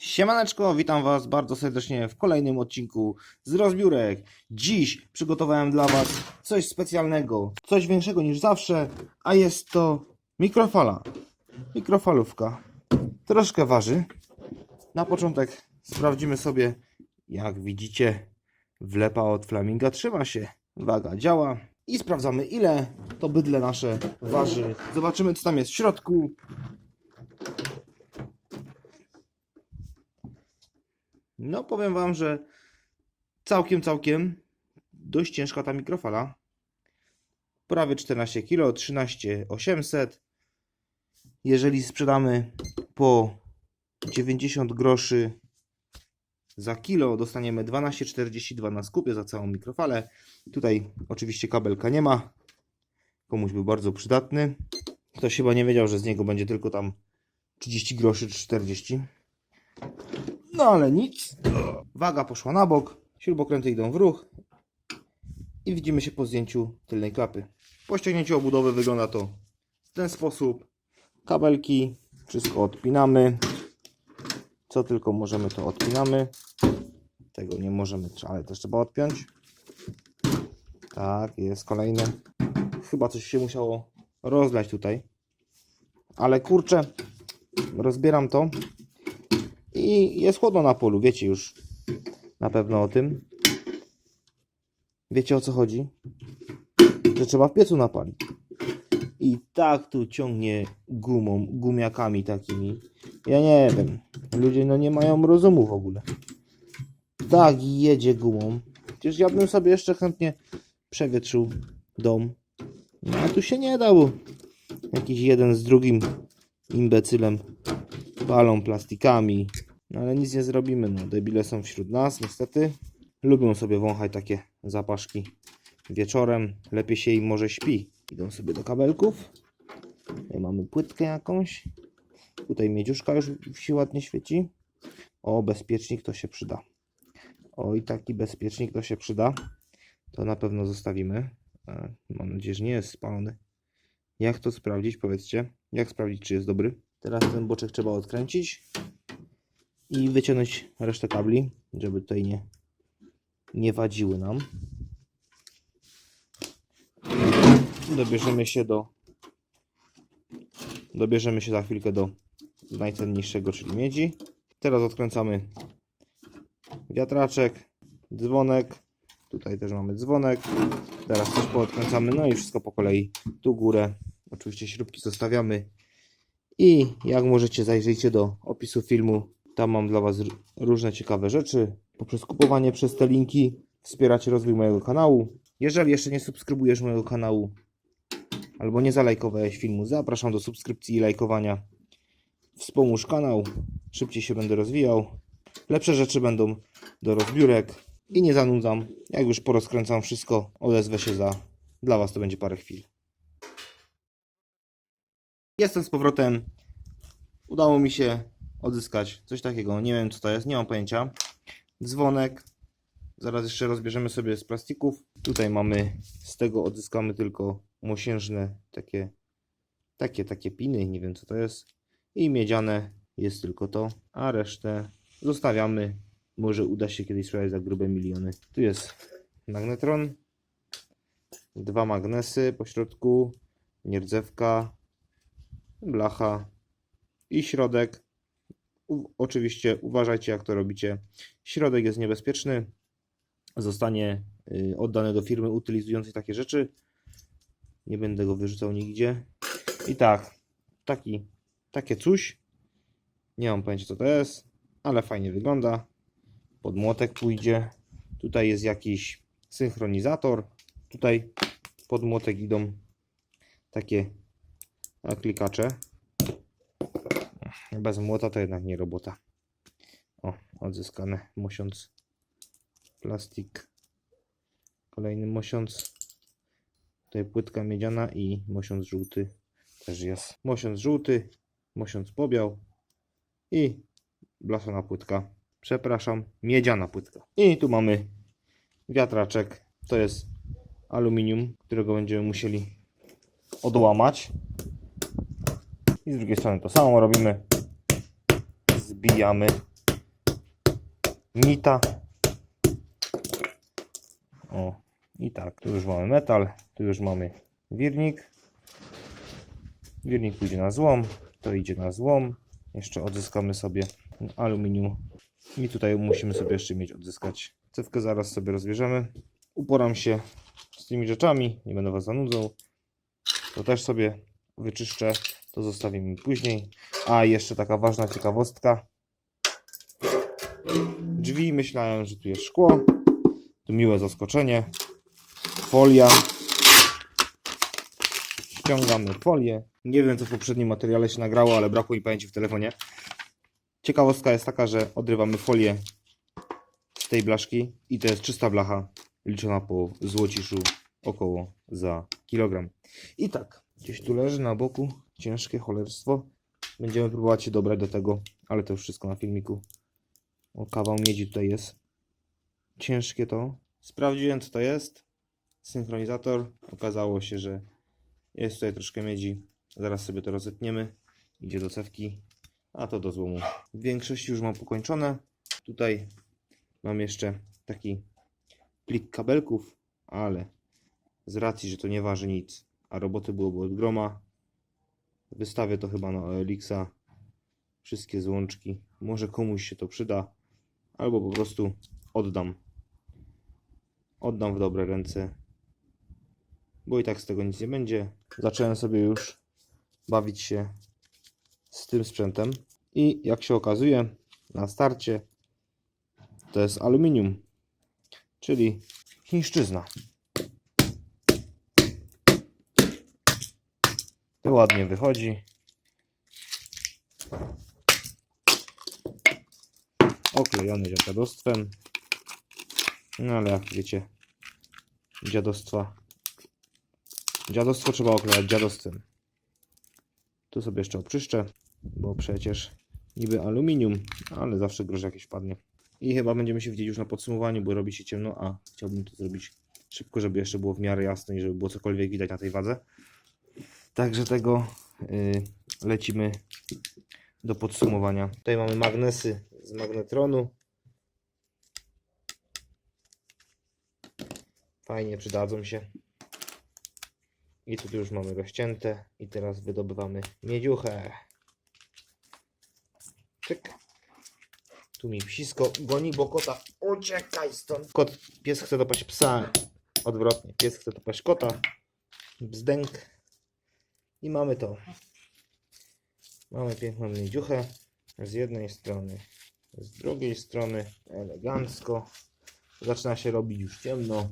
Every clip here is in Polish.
Siemaneczko, witam Was bardzo serdecznie w kolejnym odcinku z rozbiórek. Dziś przygotowałem dla Was coś specjalnego, coś większego niż zawsze, a jest to mikrofala. Mikrofalówka. Troszkę waży. Na początek sprawdzimy sobie, jak widzicie, wlepa od flaminga trzyma się, waga działa i sprawdzamy ile to bydle nasze waży. Zobaczymy co tam jest w środku. No, powiem Wam, że całkiem, całkiem dość ciężka ta mikrofala. Prawie 14 kg, 13 800. Jeżeli sprzedamy po 90 groszy za kilo, dostaniemy 12,42 na skupie za całą mikrofalę. Tutaj oczywiście kabelka nie ma. Komuś był bardzo przydatny. Ktoś chyba nie wiedział, że z niego będzie tylko tam 30 groszy czy 40. No ale nic. Waga poszła na bok, śrubokręty idą w ruch i widzimy się po zdjęciu tylnej klapy. Po ściągnięciu obudowy wygląda to w ten sposób. Kabelki, wszystko odpinamy. Co tylko możemy to odpinamy. Tego nie możemy, ale też trzeba odpiąć. Tak, jest kolejne. Chyba coś się musiało rozlać tutaj. Ale kurczę, rozbieram to i jest chłodno na polu, wiecie już na pewno o tym. Wiecie o co chodzi? Że trzeba w piecu napalić. I tak tu ciągnie gumą, gumiakami takimi. Ja nie wiem. Ludzie no nie mają rozumu w ogóle. Tak jedzie gumą. Przecież ja bym sobie jeszcze chętnie przewietrzył dom. No a tu się nie da, bo jakiś jeden z drugim imbecylem palą plastikami. No ale nic nie zrobimy, no debile są wśród nas, niestety. Lubią sobie wąchać takie zapaszki wieczorem. Lepiej się im może śpi. Idą sobie do kabelków. Tutaj mamy płytkę jakąś. Tutaj miedziuszka już się ładnie świeci. O, bezpiecznik to się przyda. O, i taki bezpiecznik to się przyda. To na pewno zostawimy. E, Mam nadzieję, że nie jest spalony. Jak to sprawdzić? Powiedzcie. Jak sprawdzić, czy jest dobry? Teraz ten boczek trzeba odkręcić i wyciągnąć resztę kabli, żeby tutaj nie, nie wadziły nam. Dobierzemy się do dobierzemy się za chwilkę do najcenniejszego, czyli miedzi. Teraz odkręcamy wiatraczek, dzwonek. Tutaj też mamy dzwonek. Teraz też poodkręcamy, no i wszystko po kolei. Tu górę. Oczywiście śrubki zostawiamy. I jak możecie zajrzyjcie do opisu filmu. Tam mam dla Was różne ciekawe rzeczy. Poprzez kupowanie przez te linki wspieracie rozwój mojego kanału. Jeżeli jeszcze nie subskrybujesz mojego kanału albo nie zalajkowałeś filmu, zapraszam do subskrypcji i lajkowania. Wspomóż kanał, szybciej się będę rozwijał. Lepsze rzeczy będą do rozbiórek i nie zanudzam. Jak już porozkręcam wszystko, odezwę się za. Dla Was to będzie parę chwil. Jestem z powrotem. Udało mi się odzyskać coś takiego. Nie wiem co to jest, nie mam pojęcia. Dzwonek. Zaraz jeszcze rozbierzemy sobie z plastików. Tutaj mamy, z tego odzyskamy tylko mosiężne takie, takie, takie piny. Nie wiem co to jest. I miedziane jest tylko to, a resztę zostawiamy. Może uda się kiedyś sprzedać za grube miliony. Tu jest magnetron. Dwa magnesy po środku. Nierdzewka, blacha i środek. U, oczywiście uważajcie jak to robicie. Środek jest niebezpieczny. Zostanie y, oddany do firmy utylizującej takie rzeczy. Nie będę go wyrzucał nigdzie. I tak, taki, takie coś. Nie mam pojęcia co to jest, ale fajnie wygląda. Pod młotek pójdzie. Tutaj jest jakiś synchronizator. Tutaj pod młotek idą takie klikacze. Bez młota to jednak nie robota. O, odzyskane. Mosiąc plastik. Kolejny mosiąc. Tutaj płytka miedziana i mosiąc żółty też jest. Mosiąc żółty, mosiąc pobiał i blasana płytka. Przepraszam, miedziana płytka. I tu mamy wiatraczek. To jest aluminium, którego będziemy musieli odłamać. I z drugiej strony to samo robimy. Zbijamy nita. O, i tak, tu już mamy metal, tu już mamy wirnik. Wirnik pójdzie na złom, to idzie na złom. Jeszcze odzyskamy sobie aluminium. I tutaj musimy sobie jeszcze mieć odzyskać. Cewkę zaraz sobie rozbierzemy. Uporam się z tymi rzeczami, nie będę Was zanudzał. To też sobie wyczyszczę, to zostawimy później. A jeszcze taka ważna ciekawostka. Drzwi, myślałem, że tu jest szkło. Tu miłe zaskoczenie. Folia. Ściągamy folię. Nie wiem, co w poprzednim materiale się nagrało, ale brakło mi pamięci w telefonie. Ciekawostka jest taka, że odrywamy folię z tej blaszki i to jest czysta blacha, liczona po złociszu około za kilogram. I tak, gdzieś tu leży na boku ciężkie cholerstwo. Będziemy próbować się dobrać do tego, ale to już wszystko na filmiku. O, kawał miedzi tutaj jest. Ciężkie to. Sprawdziłem, co to jest. Synchronizator. Okazało się, że jest tutaj troszkę miedzi. Zaraz sobie to rozetniemy. Idzie do cewki, a to do złomu. W większości już mam pokończone. Tutaj mam jeszcze taki plik kabelków, ale z racji, że to nie waży nic, a roboty byłoby od groma, wystawię to chyba na OLX-a. Wszystkie złączki. Może komuś się to przyda, albo po prostu oddam. Oddam w dobre ręce, bo i tak z tego nic nie będzie. Zacząłem sobie już bawić się z tym sprzętem i jak się okazuje na starcie to jest aluminium, czyli chińszczyzna. To ładnie wychodzi. Oklejony dziadostwem. No ale jak wiecie, dziadostwa. Dziadostwo trzeba oklejać dziadostwem. Tu sobie jeszcze oczyszczę, bo przecież niby aluminium, ale zawsze grozi jakieś padnie. I chyba będziemy się widzieć już na podsumowaniu, bo robi się ciemno, a chciałbym to zrobić szybko, żeby jeszcze było w miarę jasno i żeby było cokolwiek widać na tej wadze. Także tego y, lecimy do podsumowania. Tutaj mamy magnesy z magnetronu. Fajnie przydadzą się. I tutaj już mamy rozcięte. I teraz wydobywamy miedziuchę. Czyk. Tu mi psisko goni, bo kota uciekaj stąd. Kot, pies chce dopaść psa. Odwrotnie, pies chce dopaść kota. Bzdęk. I mamy to. Mamy piękną miedziuchę z jednej strony, z drugiej strony elegancko. Zaczyna się robić już ciemno.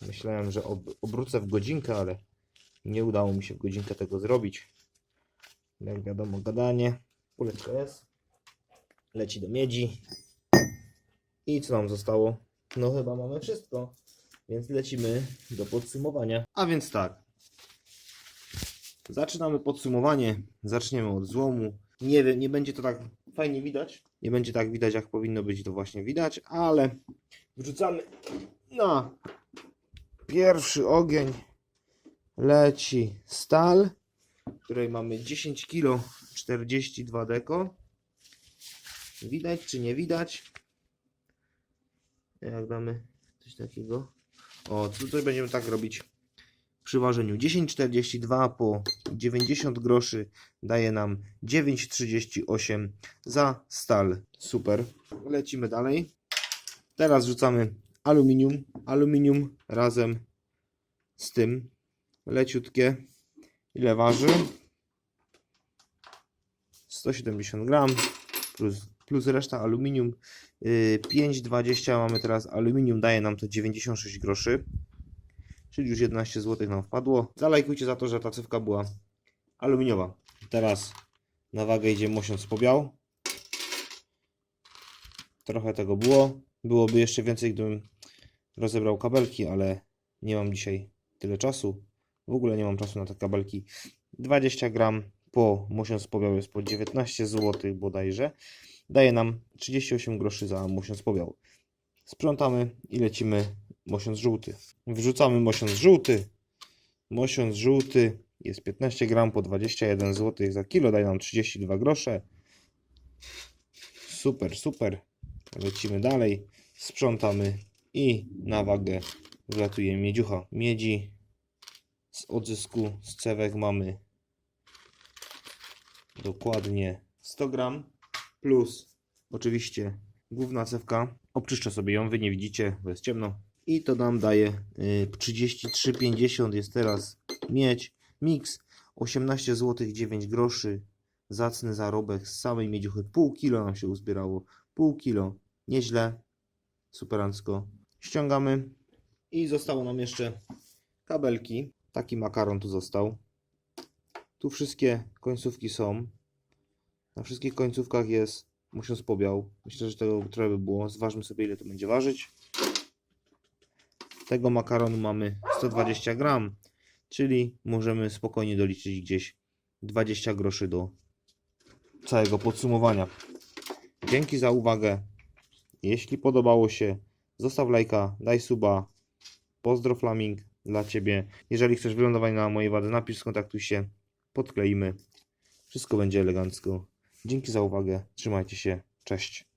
Myślałem, że ob obrócę w godzinkę, ale nie udało mi się w godzinkę tego zrobić. Jak wiadomo, gadanie. Kuleczka jest. Leci do miedzi. I co nam zostało? No chyba mamy wszystko. Więc lecimy do podsumowania. A więc tak. Zaczynamy podsumowanie. Zaczniemy od złomu. Nie nie będzie to tak fajnie widać. Nie będzie tak widać, jak powinno być to właśnie widać, ale wrzucamy na pierwszy ogień. Leci stal, której mamy 10 kg 42 deko. Widać czy nie widać? Jak damy coś takiego. O, tutaj będziemy tak robić przy ważeniu 10,42 po 90 groszy daje nam 9,38 za stal. Super. Lecimy dalej. Teraz rzucamy aluminium. Aluminium razem z tym leciutkie. Ile waży? 170 gram plus, plus reszta aluminium. Yy, 5,20 mamy teraz aluminium, daje nam to 96 groszy czyli już 11 zł nam wpadło. Zalajkujcie za to, że ta cewka była aluminiowa. Teraz na wagę idzie mosiąc pobiał. Trochę tego było. Byłoby jeszcze więcej, gdybym rozebrał kabelki, ale nie mam dzisiaj tyle czasu. W ogóle nie mam czasu na te kabelki. 20 gram po mosiąc pobiał jest po 19 zł bodajże. Daje nam 38 groszy za mosiąc pobiał. Sprzątamy i lecimy mosiąc żółty. Wrzucamy mosiąc żółty. Mosiąc żółty jest 15 gram po 21 zł za kilo, daje nam 32 grosze. Super, super. Lecimy dalej. Sprzątamy i na wagę wlatuje miedziucha. Miedzi z odzysku z cewek mamy dokładnie 100 gram plus oczywiście główna cewka. Obczyszczę sobie ją, wy nie widzicie, bo jest ciemno. I to nam daje y, 33,50 jest teraz miedź. Mix 18 zł 9 groszy. Zacny zarobek z samej miedziuchy. Pół kilo nam się uzbierało. Pół kilo. Nieźle. Superancko. Ściągamy. I zostało nam jeszcze kabelki. Taki makaron tu został. Tu wszystkie końcówki są. Na wszystkich końcówkach jest musiąc pobiał. Myślę, że tego trochę by było. Zważmy sobie ile to będzie ważyć. Tego makaronu mamy 120 gram, czyli możemy spokojnie doliczyć gdzieś 20 groszy do całego podsumowania. Dzięki za uwagę. Jeśli podobało się, zostaw lajka, daj suba. Pozdro Flaming dla Ciebie. Jeżeli chcesz wylądować na mojej wadze, napisz, skontaktuj się, podkleimy. Wszystko będzie elegancko. Dzięki za uwagę. Trzymajcie się. Cześć.